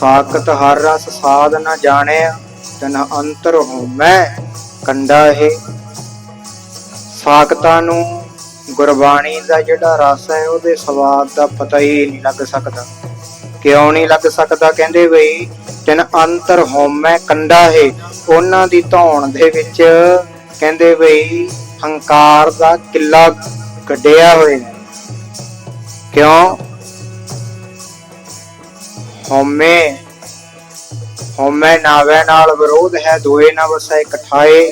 ਸਾਖਤ ਹਰ ਰਸ ਸਾਧ ਨ ਜਾਣਿਆ ਤਨ ਅੰਤਰ ਮੈਂ, ਕੰਡਾ ਹੈ ਸਾਖਤਾਂ ਨੂੰ ਗੁਰਬਾਣੀ ਦਾ ਜਿਹੜਾ ਰਸ ਹੈ, ਉਹਦੇ ਸਵਾਦ ਦਾ ਪਤਾ ਹੀ ਨਹੀਂ ਲੱਗ ਸਕਦਾ। ਕਿਉਂ ਨਹੀਂ ਲੱਗ ਸਕਦਾ? ਕਹਿੰਦੇ ਬਈ, ਤਿਨ ਅੰਤਰ ਹਉਮੈ ਕੰਡਾ ਹੈ ਉਹਨਾਂ ਦੀ ਧੌਣ ਦੇ ਵਿੱਚ ਕਹਿੰਦੇ ਬਈ, ਹੰਕਾਰ ਦਾ ਕਿੱਲਾ ਕੱਢਿਆ ਹੋਇਆ ਕਿਉਂ? ਹਉਮੈ ਹਉਮੈ ਨਾਵੇ ਨਾਲ ਵਿਰੋਧ ਹੈ, ਦੋਏ ਨਾ ਵਸੈ ਇਕਠਾਏ।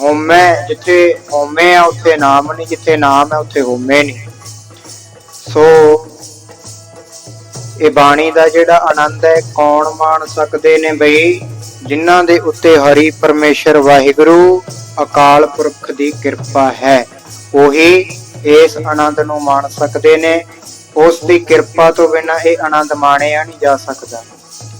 ਹਉਮੈ ਜਿੱਥੇ ਹਉਮੈ ਆ, ਉੱਥੇ ਨਾਮ ਨਹੀਂ, ਜਿੱਥੇ ਨਾਮ ਹੈ, ਉੱਥੇ ਹਉਮੈ ਨਹੀਂ। ਸੋ ਇਹ ਬਾਣੀ ਦਾ ਜਿਹੜਾ ਆਨੰਦ ਹੈ, ਕੌਣ ਮਾਣ ਸਕਦੇ ਨੇ ਬਈ? ਜਿਨ੍ਹਾਂ ਦੇ ਉੱਤੇ ਹਰੀ ਪਰਮੇਸ਼ਰ ਵਾਹਿਗੁਰੂ, ਅਕਾਲ ਪੁਰਖ ਦੀ ਕਿਰਪਾ ਹੈ, ਉਹੀ ਇਸ ਆਨੰਦ ਨੂੰ ਮਾਣ ਸਕਦੇ ਨੇ। ਉਸ ਦੀ ਕਿਰਪਾ ਤੋਂ ਬਿਨਾਂ ਇਹ ਆਨੰਦ ਮਾਣਿਆ ਨਹੀਂ ਜਾ ਸਕਦਾ।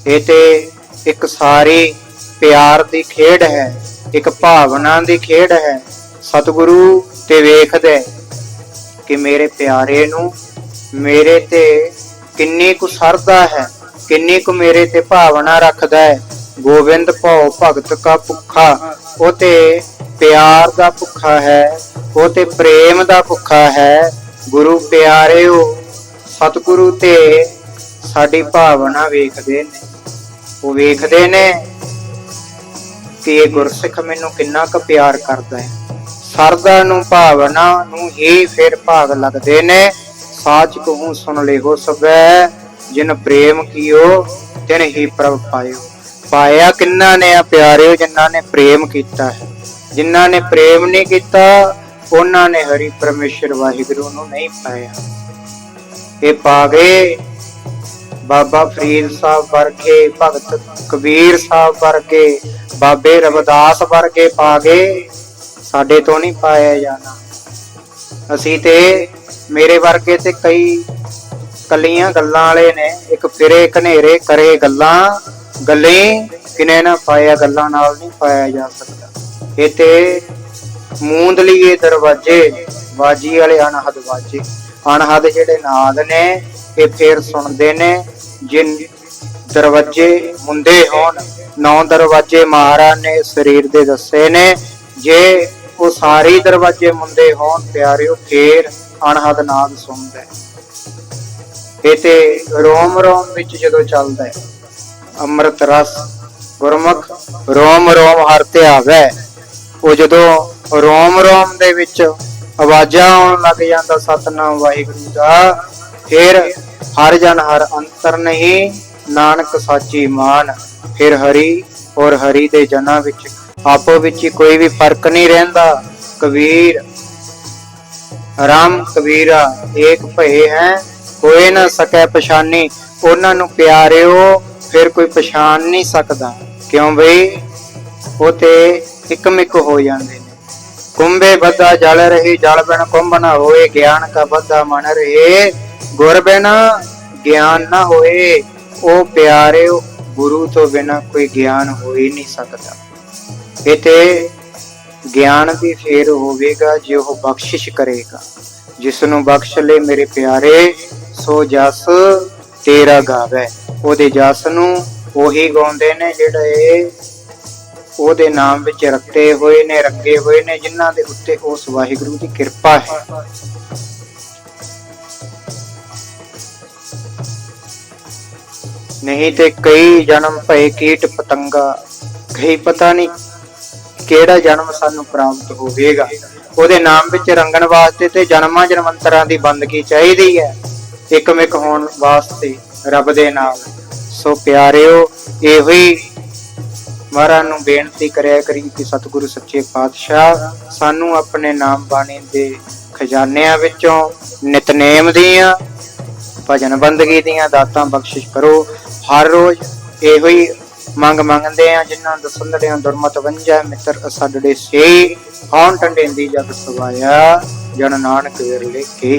ਇਹ ਤੇ ਇੱਕ ਸਾਰੀ ਪਿਆਰ ਦੀ ਖੇਡ ਹੈ, ਇੱਕ ਭਾਵਨਾ ਦੀ ਖੇਡ ਹੈ। ਸਤਿਗੁਰੂ ਤੇ ਵੇਖਦੇ ਕਿ ਮੇਰੇ ਪਿਆਰੇ ਨੂੰ ਮੇਰੇ ਤੇ ਕਿੰਨੀ ਕੁ ਸਰਦਾ ਹੈ, ਕਿੰਨੀ ਕੁ ਮੇਰੇ ਤੇ ਭਾਵਨਾ ਰੱਖਦਾ ਹੈ। ਗੋਬਿੰਦ ਭਉ ਭਗਤ ਕਾ ਭੁੱਖਾ, ਉਹ ਤੇ ਪਿਆਰ ਦਾ ਭੁੱਖਾ ਹੈ, ਉਹ ਤੇ ਪ੍ਰੇਮ ਦਾ ਭੁੱਖਾ ਹੈ। ਗੁਰੂ ਪਿਆਰਿਓ ਸਤਿਗੁਰੂ ਤੇ ਸਾਡੀ ਭਾਵਨਾ ਵੇਖਦੇ ਨੇ। ਉਹ ਵੇਖਦੇ ਨੇ ਕਿ ਇਹ ਗੁਰਸਿੱਖ ਮੈਨੂੰ ਕਿੰਨਾ ਕੁ ਪਿਆਰ ਕਰਦਾ ਹੈ। ਸਰਦਾ ਨੂੰ ਭਾਵਨਾ ਨੂੰ ਹੀ ਫਿਰ ਭਾਗ ਲੱਗਦੇ ਨੇ। ਸਾਚ ਕਹੂੰ ਸੁਣ ਲਿਓ ਸਬੈ ਜਿਨ ਪ੍ਰੇਮ ਕੀਓ, ਤਿਨ ਹੀ ਪ੍ਰਭ ਪਾਇਓ। ਪਾਇਆ ਕਿੰਨਾ ਨੇ ਆ ਪਿਆਰਿਓ, ਜਿਨ੍ਹਾਂ ਨੇ ਪ੍ਰੇਮ ਕੀਤਾ ਹੈ। ਜਿਨ੍ਹਾਂ ਨੇ ਪ੍ਰੇਮ ਨਹੀਂ ਕੀਤਾ, ਉਹਨਾਂ ਨੇ ਹਰੀ ਪਰਮੇਸ਼ਰ ਵਾਹਿਗੁਰੂ ਨੂੰ ਨਹੀਂ ਪਾਇਆ। ਇਹ ਪਾ ਗਏ ਬਾਬਾ ਫਰੀਦ ਸਾਹਿਬ ਵਰਗੇ, ਭਗਤ ਕਬੀਰ ਸਾਹਿਬ ਵਰਗੇ, ਬਾਬੇ ਰਵਿਦਾਸ ਵਰਗੇ ਪਾ ਗਏ ਸਾਡੇ ਤੋਂ ਨਹੀਂ ਪਾਇਆ ਜਾਣਾ। ਅਸੀਂ ਤੇ ਮੇਰੇ ਵਰਗੇ ਤੇ ਕਈ ਕੱਲੀਆਂ ਗੱਲਾਂ ਵਾਲੇ ਨੇ। ਇੱਕ ਫਿਰੇ ਘਨੇਰੇ ਕਰੇ ਗੱਲਾਂ। ਗੱਲੇ ਕਿਨੇ ਨਾ ਪਾਇਆ, ਗੱਲਾਂ ਨਾਲ ਨਹੀਂ ਪਾਇਆ ਜਾ ਸਕਦਾ। ਇਹ ਤੇ ਮੂੰਦ ਲਈਏ ਦਰਵਾਜੇ, ਬਾਜੀ ਵਾਲੇ ਅਨਹਦ ਬਾਜੇ। ਅਣਹਦ ਜਿਹੜੇ ਨਾਦ ਨੇ, ਇਹ ਫੇਰ ਸੁਣਦੇ ਨੇ, ਜਿਨ ਦਰਵਾਜੇ ਮੁੰਦੇ ਹੋਣ। ਨੌ ਦਰਵਾਜੇ ਮਹਾਰਾਜ ਨੇ ਸਰੀਰ ਦੇ ਦੱਸੇ ਨੇ, ਜੇ ਉਹ ਸਾਰੇ ਦਰਵਾਜੇ ਮੁੰਦੇ ਹੋਣ, ਪਿਆਰਿਓ, ਫੇਰ ਅਨਹਦ ਨਾਦ ਸੁਣਦਾ ਇਹ ਤੇ ਰੋਮ ਰੋਮ ਵਿੱਚ ਜਦੋਂ ਚੱਲਦਾ ਹੈ, ਅੰਮ੍ਰਿਤ ਰਸ ਗੁਰਮੁਖ, ਰੋਮ ਰੋਮ ਹਰ ਧਿਆਵੈ ਉਹ ਜਦੋਂ ਰੋਮ ਰੋਮ ਦੇ ਵਿੱਚ ਆਵਾਜ਼ਾਂ ਆਉਣ ਲੱਗ ਜਾਂਦਾ ਸਤਨਾਮ ਵਾਹਿਗੁਰੂ ਦਾ। ਫਿਰ ਹਰ ਜਨ ਹਰ ਅੰਤਰ ਨਹੀਂ, ਨਾਨਕ ਸਾਚੀ ਮਾਨ। ਫਿਰ ਹਰੀ ਔਰ ਹਰੀ ਦੇ ਜਨਾਂ ਵਿੱਚ ਆਪੋ ਵਿੱਚ ਕੋਈ ਵੀ ਫ਼ਰਕ ਨਹੀਂ ਰਹਿੰਦਾ। ਕਬੀਰ, ਰਾਮ ਕਬੀਰਾ, ਏਕ ਭਏ ਹੈ, ਕੋਈ ਨਾ ਸਕੈ ਪਛਾਨੀ। ਉਹਨਾਂ ਨੂੰ ਪਿਆਰਿਓ, ਫਿਰ ਕੋਈ ਪਛਾਣ ਨਹੀਂ ਸਕਦਾ। ਕਿਉਂ ਬਈ? ਉਹ ਤੇ ਇਕਮਿਕ ਹੋ ਜਾਂਦੇ। ਨੇ ਕੁੰਭੇ ਬੱਧਾ ਜਲ ਰਹੀ, ਜਲ ਬਿਨ ਕੁੰਭ ਨਾ ਹੋਏ, ਗਿਆਨ ਕਾ ਬੱਧਾ ਮਨ ਰਹੇ। ਗੁਰ ਬਿਨ ਗਿਆਨ ਨਾ ਹੋਏ, ਉਹ ਪਿਆਰਿਓ, ਗੁਰੂ ਤੋਂ ਬਿਨਾ ਕੋਈ ਗਿਆਨ ਹੋ ਹੀ ਨਹੀਂ ਸਕਦਾ। ਇਹ ਗਿਆਨ ਵੀ ਫੇਰ ਹੋਵੇਗਾ, ਜੇ ਉਹ ਬਖਸ਼ਿਸ਼ ਕਰੇਗਾ। ਜਿਸ ਨੂੰ ਬਖਸ਼ ਲੈ ਮੇਰੇ ਪਿਆਰੇ, ਸੋ ਜਸ ਤੇਰਾ ਗਾਵੇ। ਉਹਦੇ ਜਸ ਨੂੰ ਉਹੀ ਗਾਉਂਦੇ ਨੇ ਜਿਹੜੇ ਉਹਦੇ ਨਾਮ ਵਿੱਚ ਰੱਖੇ ਹੋਏ ਨੇ ਰੱਗੇ ਹੋਏ ਨੇ, ਜਿਨ੍ਹਾਂ ਦੇ ਉੱਤੇ ਉਸ ਵਾਹਿਗੁਰੂ ਦੀ ਕਿਰਪਾ ਹੈ। ਨਹੀਂ ਤੇ ਕਈ ਜਨਮ ਭਏ ਕੀਟ ਪਤੰਗਾ, ਕਈ ਪਤਾ ਨਹੀਂ ਕਿਹੜਾ ਜਨਮ ਸਾਨੂੰ ਪ੍ਰਾਪਤ ਹੋਵੇਗਾ। ਉਹਦੇ ਨਾਮ ਵਿੱਚ ਰੰਗਣ ਵਾਸਤੇ ਤੇ ਜਨਮਾਂ ਜਨਮੰਤਰਾਂ ਦੀ ਬੰਦਗੀ ਚਾਹੀਦੀ ਹੈ। ਇਕਮਿਕ ਹੋਣ ਵਾਸਤੇ ਰੱਬ ਦੇ ਨਾਲ ਸੋ ਪਿਆਰਿਓ, ਇਹੋ ਹੀ ਮਹਾਰਾਜ ਨੂੰ ਬੇਨਤੀ ਕਰਿਆ ਕਰੀ ਕਿ ਸਤਿਗੁਰੂ ਸੱਚੇ ਪਾਤਸ਼ਾਹ ਸਾਨੂੰ ਆਪਣੇ ਨਾਮ ਬਾਣੀ ਦੇ ਖਜ਼ਾਨਿਆਂ ਵਿੱਚੋਂ ਨਿਤਨੇਮ ਦੀਆਂ, ਭਜਨ ਬੰਦਗੀ ਦੀਆਂ ਦਾਤਾਂ ਬਖਸ਼ਿਸ਼ ਕਰੋ। ਹਰ ਰੋਜ਼ ਇਹੋ ਹੀ ਮੰਗ ਮੰਗਦੇ ਆ ਜਿਨ੍ਹਾਂ ਦਸੰਦੜਿਆਂ ਦੁਰਮਤ ਵੰਜੈ, ਮਿੱਤਰ ਅਸਡੜੇ ਸੇ ਹੌਣ ਟੰਡੇਂਦੀ ਜਗ ਸਵਾਇਆ, ਜਨ ਨਾਨਕ ਵਿਰਲੇ ਕੇ।